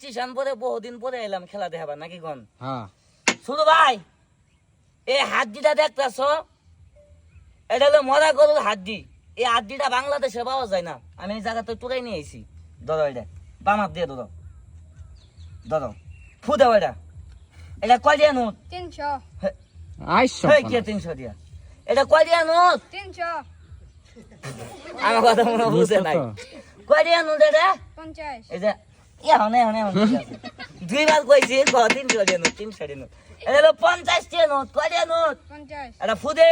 Station পরে বহুদিন পরে এলাম খেলা দেখাবার নাকি গন হ্যাঁ। শুধু ভাই এই হাড্ডিটা দেখতেছ? এটা হলো মরা গরুর হাড্ডি। এই হাড্ডিটা বাংলাদেশে পাওয়া যায় না। আমি এই জায়গাতে টুকাই নিয়ে আইছি। ধরো এটা বাম হাত দিয়ে ধরো। ধরো। ফু দাও এটা। এটা কয় দিয়া নোট তিনশো। কে তিনশো দিয়া? এটা কয় দিয়া নোট তিনশো। আমার কথা মনে বুঝে নাই। কয় দিয়া নোট এটা? পঞ্চাশ। এই দুইবার কইছি নোট নোট। এটা হলো পঞ্চাশ টিয়া নোট কয় নোট? এটা ফুদে।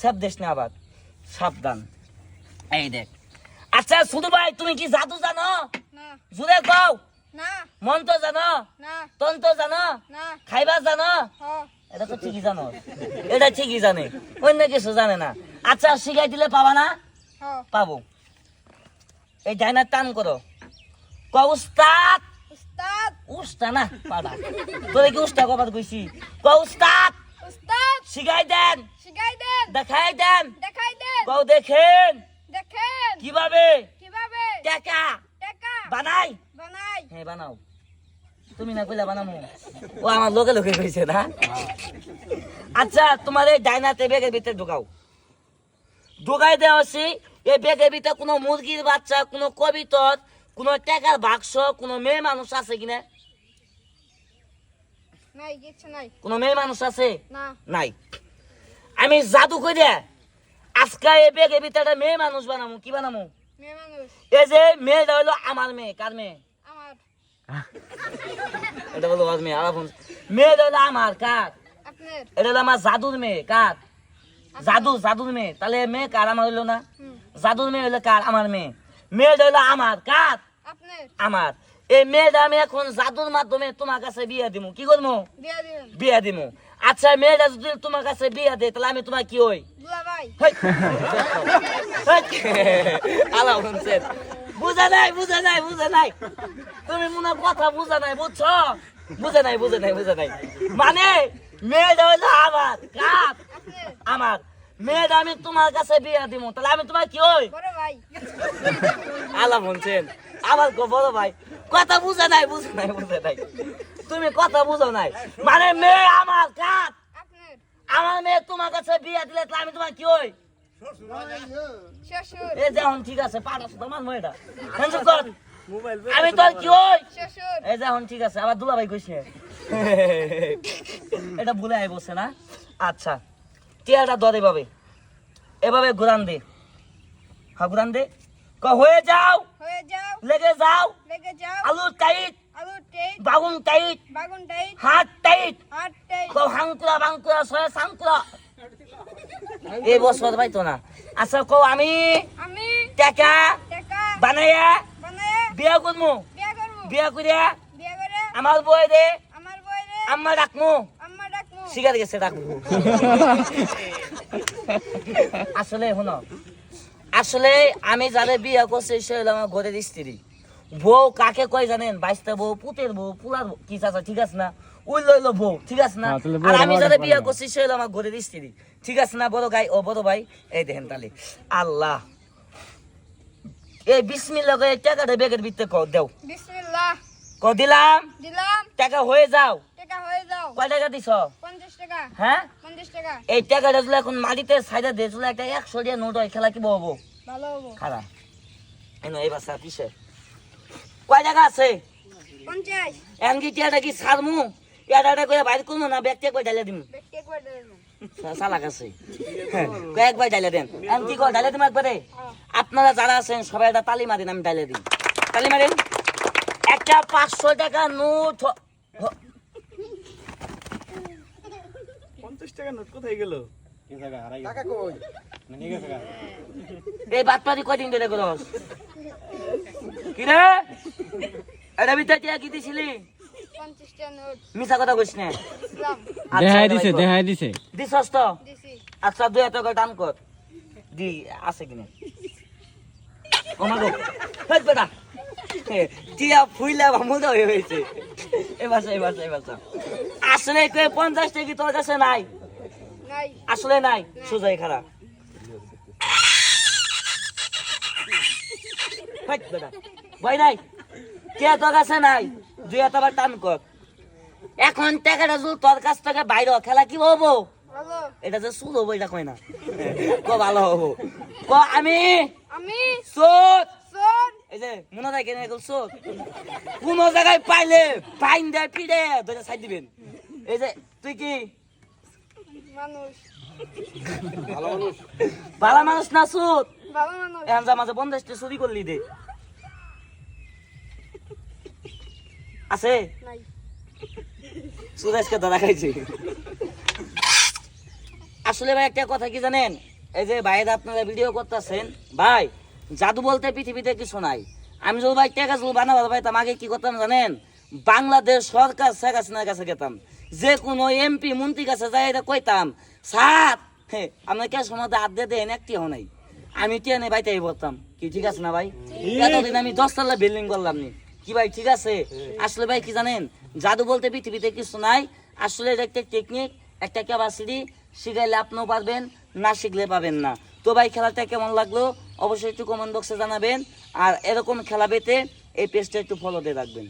সব দেশ না আবার সাবধান। এই দেখ। আচ্ছা শুধু ভাই তুমি কি জাদু জানো? জুড়ে কও। না। মন্ত্র জানো? না। তন্ত্র জানো? খাইবা জানো? এটা তো ঠিকই জানো। এটা ঠিকই জানে। অন্য কিছু জানে না। আচ্ছা শিখাই দিলে পাবা না? পাবো। এই ডাইনার টান করো। ক উস্তাদ! উস্তাদ! উস্তা না পাবা তোরে কি উস্তা কবার কইছি? ক উস্তাদ! উস্তাদ! শিখাই দেন। শিখাই দেন। দেখাই দেন। দেখাই দেন। কও দেখেন। দেখেন। কীভাবে? কীভাবে? টাকা। টাকা। বানাই? বানাই। হ্যাঁ বানাও। তুমি না কইলা বানামু। ও আমার লোকে লোকে কইছে না? আচ্ছা তোমার এই ডাইনাতে ব্যাগের ভিতরে ঢুকাও। ঢুকাই দেওয়া এই ব্যাগের ভিতরে কোনো মুরগির বাচ্চা কোনো কবিতর কোনো টাকার বাক্স কোনো মেয়ে মানুষ আছে কিনা? নাই কোনো মেয়ে মানুষ আছে? নাই। আমি জাদু করে আজকে এই ব্যাগের ভিতরে একটা মেয়ে মানুষ বানামু কি বানামু? এই যে মেয়েটা হইল আমার মেয়ে কার মেয়ে? আমার। এটা বলো মেয়ে ফোন মেয়েটা আমার কার? এটা হলো আমার জাদুর মেয়ে কার? জাদু জাদুর মেয়ে। তাহলে মেয়ে কার আমার হইল না? জাদুর মেয়ে হইল কার আমার মেয়ে? মেয়েটা হইল আমার কার? আমার। এই মেয়েটা আমি এখন জাদুর মাধ্যমে তোমার কাছে বিয়া দিমু। কি করব বিয়া দিমু। আচ্ছা মেয়েটা যদি তোমার কাছে বিয়ে দেয় তাহলে আমি তোমার কি হই? বুঝা নাই বুঝা নাই বুঝা নাই। তুমি মনে কথা বুঝা নাই বুঝছ? বুঝে নাই বুঝে নাই বুঝে নাই। মানে মেয়েটা হইল আমার কাপ আমার। মেয়েটা আমি তোমার কাছে বিয়ে দিব তাহলে আমি তোমার কি হই? আলা শুনছেন। আমার গো বড় ভাই কথা বুঝে নাই বুঝে নাই বুঝে নাই। তুমি কথা বুঝো নাই। মানে মেয়ে আমার আপনার। আমার মেয়ে তোমার কাছে বিয়ে দিলে আমি তোমার কি হই? এই যেমন ঠিক আছে শুধু আমার মেয়েটা। আমি তোর কি হই? এই যেমন ঠিক আছে আবার দুলাভাই কইছে। এটা ভুলে আই বসে না? আচ্ছা টিয়াটা দরে ভাবে এভাবে ঘুরান দে। হ্যাঁ ঘুরান দে। হয়ে যাও। হয়ে যাও। লেগে যাও। লেগে যাও। আলু টাইট। আলু টেইট। বাগুন টাইট। বাগুন টেইট। হাত টাইট। হাট টেইট। ক হাঙ্কুরা বাঙ্কুরা সয়ে সাঙ্কুরা এই বছর পাইতো না। আচ্ছা কও আমি আমি টাকা টাকা বানাইয়া বানায় বিয়া করব বিয়া করব বিয়া করিয়া বিয়া করে আমার বই দে আমার বইরে আম্মা ডাকমু। আম্মা ডাকমু। শিকার গেছে ডাকমু। আসলে শোনো আসলে আমি যারে বিয়ে করছি সে হলো আমার ঘরের স্ত্রী। বউ কাকে কয় জানেন? বাইশটা বউ পুতের বউ পুলার বউ, কি চাচা ঠিক আছে না? উই লইলো বউ ঠিক আছে না? হ্যাঁ, আর আমি যারে কাছে বিয়ে। করছি সে হলো আমার ঘরের স্ত্রী। ঠিক আছে না বড় গাই ও বড় ভাই? এই দেখেন তাহলে। আল্লাহ। এই বিসমিল্লাহ করে টাকাটা বেগের ভিতরে কর দেও। বিসমিল্লাহ। ক দিলাম? দিলাম। টাকা হয়ে যাও। কয় টাকা দিছ? পঞ্চাশ টাকা। হ্যাঁ? পঞ্চাশ টাকা। এই টাকাটা যদি এখন মাটিতে সাইডে একটা একশো নোট হয় খেলা কি বলব? ভালো হব। খারাপ। এনো এই বাসা কিসে? কয় টাকা আছে? পঞ্চাশ। এখন টিয়াটা কি সারমু এটা এটা করে বাইর করব না? ডালে দিম? চালাক আছে। ডালে দেন। কি কর ডালে দিম একবারে? আপনারা যারা আছেন সবাই একটা তালি মারেন আমি ডালে দিই। তালি মারেন। একটা পাঁচশো টাকা নোট পঞ্চাশ টাকা নোট কোথায় গেল? এই বাটপারি কয়দিন ধরে করস কি রে এটা ভিতরে টিয়া কি দিছিলি? মিছা কথা কইস না। আচ্ছা, দেখাই দিছে দেখাই দিছে। দিছস তো? আচ্ছা দুই হাজার টাকা দাম কর। দি আছে কিনা। ও মা গো। হেই বেটা। টিয়া ফুইলা বামুল হয়ে হয়েছে। এবার এবার এবার আসলে কই পঞ্চাশ টাকা তোর কাছে নাই নাই? আসলে নাই সোজাই খারাপ। নাই। কে তোর কাছে নাই দুই টান কর। এখন টাকাটা যদি তোর কাছ থেকে বাইরে খেলা কি হব? এটা যে সুদ হব এটা কয় না। ক ভালো হব? ক আমি? আমি? সোদ এই যে মনে থাকে না এগুলো সোদ কোন জায়গায় পাইলে পাইন দেয় পিড়ে ধরে সাইড দিবেন। এই যে তুই কি ভালো মানুষ। না সুদ? এখন মাঝে বন্ধ আসতে চুরি করলি দে। আছে? খাইছে। আসলে ভাই একটা কথা কি জানেন? এই যে ভাইয়েরা আপনারা ভিডিও করতেছেন ভাই জাদু বলতে পৃথিবীতে কিছু নাই। আমি যদি ভাই টেকা যদি বানাবার পাইতাম আগে কি করতাম জানেন? বাংলাদেশ সরকার শেখ হাসিনার কাছে গেতাম। যে কোনো এমপি মন্ত্রীর কাছে যাই এটা কইতাম সাত আপনার কে সময় হাত দিয়ে দেন একটি নাই। আমি টিয়ানে বাইতাই বলতাম কি ঠিক আছে না ভাই? এতদিন আমি দশতলা বিল্ডিং করলাম নি। কি ভাই ঠিক আছে? আসলে ভাই কি জানেন? জাদু বলতে পৃথিবীতে কিছু নাই। আসলে এটা একটা টেকনিক একটা ক্যাপাসিটি শিখাইলে আপনিও পারবেন না শিখলে পাবেন না। তো ভাই খেলাটা কেমন লাগল? অবশ্যই একটু কমেন্ট বক্সে জানাবেন। আর এরকম খেলা পেতে এই পেজটা একটু ফলো দিয়ে রাখবেন।